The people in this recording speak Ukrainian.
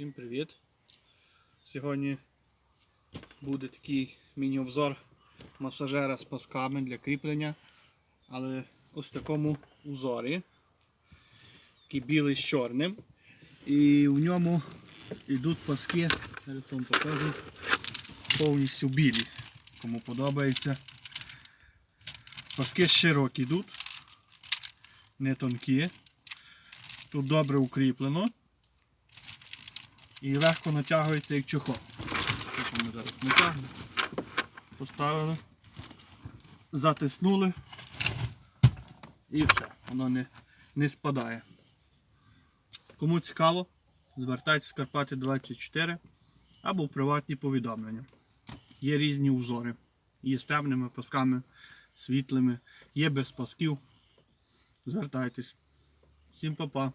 Всім привіт! Сьогодні буде такий міні-обзор масажера з пасками для кріплення, але ось в такому узорі, який білий з чорним. І в ньому йдуть паски, зараз вам покажу, повністю білі. Кому подобається. Паски широкі йдуть, не тонкі. Тут добре укріплено і легко натягується як чохол. Поставили, затиснули і все, воно не, не спадає. Кому цікаво, звертайтеся в Карпати 24 або в приватні повідомлення. Є різні узори. Є з темними пасками, світлими, є без пасків. Звертайтесь. Всім па-па.